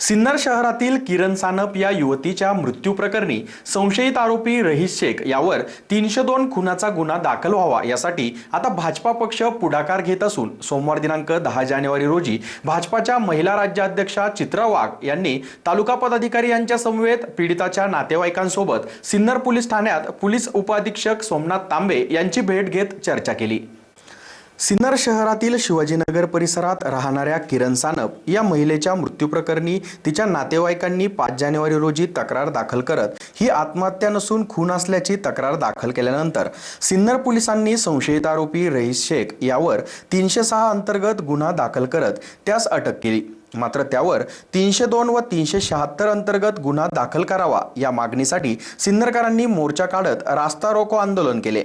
सिन्नर शहरातील किरण सानप या युवतीच्या मृत्यू प्रकरणी संशयित आरोपी रहीस शेख यावर तीनशे दोन खुनाचा गुन्हा दाखल व्हावा यासाठी आता भाजपा पक्ष पुढाकार घेत असून सोमवार दिनांक दहा जानेवारी रोजी भाजपाच्या महिला राज्याध्यक्षा चित्रा वाघ यांनी तालुका पदाधिकारी यांच्या समवेत पीडिताच्या नातेवाईकांसोबत सिन्नर पोलीस ठाण्यात पोलीस उपअधीक्षक सोमनाथ तांबे यांची भेट घेत चर्चा केली. सिन्नर शहरातील शिवाजीनगर परिसरात राहणाऱ्या किरण सानप या महिलेच्या मृत्यूप्रकरणी तिच्या नातेवाईकांनी पाच जानेवारी रोजी तक्रार दाखल करत ही आत्महत्या नसून खून असल्याची तक्रार दाखल केल्यानंतर सिन्नर पोलिसांनी संशयित आरोपी रईस शेख यावर तीनशे सहा अंतर्गत गुन्हा दाखल करत त्यास अटक केली. मात्र त्यावर तीनशे दोन व तीनशे शहात्तर अंतर्गत गुन्हा दाखल करावा या मागणीसाठी सिन्नरकरांनी मोर्चा काढत रास्ता रोको आंदोलन केले.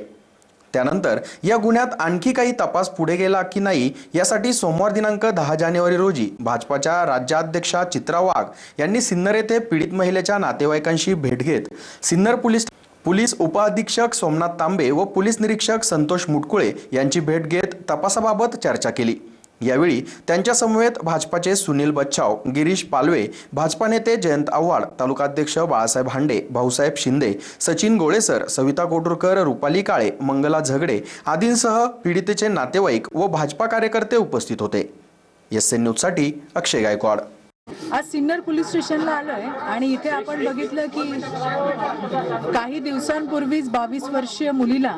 त्यानंतर या गुन्ह्यात आणखी काही तपास पुढे गेला की नाही यासाठी सोमवार दिनांक दहा जानेवारी रोजी भाजपाच्या राज्याध्यक्षा चित्रा वाघ यांनी सिन्नर येथे पीडित महिलेच्या नातेवाईकांशी भेट घेत सिन्नर पोलीस पोलीस उपअधीक्षक सोमनाथ तांबे व पोलीस निरीक्षक संतोष मुटकुळे यांची भेट घेत तपासाबाबत चर्चा केली. यावेळी त्यांच्यासमवेत भाजपाचे सुनील बच्छाव गिरीश पालवे भाजपा नेते जयंत आव्हाड तालुकाध्यक्ष बाळासाहेब हांडे भाऊसाहेब शिंदे सचिन गोळेसर सविता कोटुरकर रुपाली काळे मंगला झगडे आदींसह पीडितेचे नातेवाईक व भाजपा कार्यकर्ते उपस्थित होते. एस एन न्यूजसाठी अक्षय गायकवाड. आज सिन्नर पोलीस स्टेशनला आलोय आणि इथे आपण बघितलं की काही दिवसांपूर्वीच बावीस वर्षीय मुलीला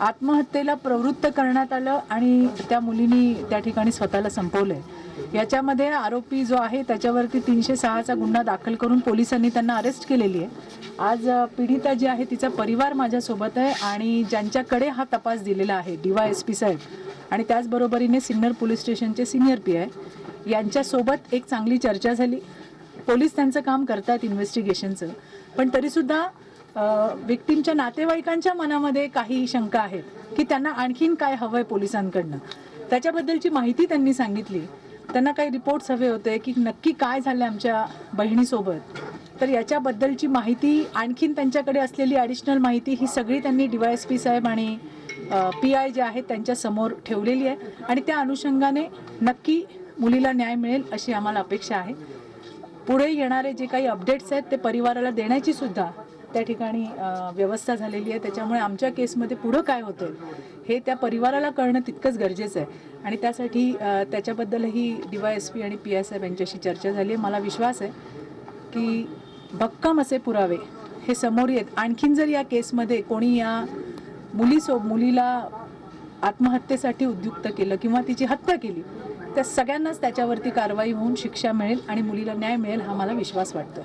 आत्महत्येला प्रवृत्त करण्यात आलं आणि त्या मुलीनी त्या ठिकाणी स्वतःला संपवलंय. याच्यामध्ये आरोपी जो आहे त्याच्यावरती तीनशे सहाचा गुन्हा दाखल करून पोलिसांनी त्यांना अरेस्ट केलेली आहे. आज पीडिता जी आहे तिचा परिवार माझ्यासोबत आहे आणि ज्यांच्याकडे हा तपास दिलेला आहे डी वाय एस पी साहेब आणि त्याचबरोबरीने सिन्नर पोलीस स्टेशनचे सिनियर पी आय यांच्यासोबत एक चांगली चर्चा झाली. पोलीस त्यांचं काम करतात इन्व्हेस्टिगेशनचं. पण तरीसुद्धा विक्टीमच्या नातेवाईकांच्या मनामध्ये काही शंका आहेत की त्यांना आणखीन काय हवं आहे पोलिसांकडनं? त्याच्याबद्दलची माहिती त्यांनी सांगितली. त्यांना काही रिपोर्ट्स हवे होते की नक्की काय झालं आमच्या बहिणीसोबत. तर याच्याबद्दलची माहिती आणखीन त्यांच्याकडे असलेली ॲडिशनल माहिती ही सगळी त्यांनी डी वाय एस पी साहेब आणि पी आय जे आहेत त्यांच्यासमोर ठेवलेली आहे आणि त्या अनुषंगाने नक्की मुलीला न्याय मिळेल अशी आम्हाला अपेक्षा आहे. पुढे येणारे जे काही अपडेट्स आहेत ते परिवाराला देण्याची सुद्धा त्या ठिकाणी व्यवस्था झालेली आहे. त्याच्यामुळे आमच्या केसमध्ये पुढं काय होतं हे त्या परिवाराला कळणं तितकंच गरजेचं आहे. आणि त्यासाठी त्याच्याबद्दलही डी वाय एस पी आणि पी एस एफ यांच्याशी चर्चा झाली आहे. मला विश्वास आहे की भक्कम असे पुरावे हे समोर येत. आणखीन जर या केसमध्ये कोणी या मुलीसो मुलीला आत्महत्येसाठी उद्युक्त केलं किंवा तिची हत्या केली त्या सगळ्यांनाच त्याच्यावरती कारवाई होऊन शिक्षा मिळेल आणि मुलीला न्याय मिळेल हा मला विश्वास वाटतो.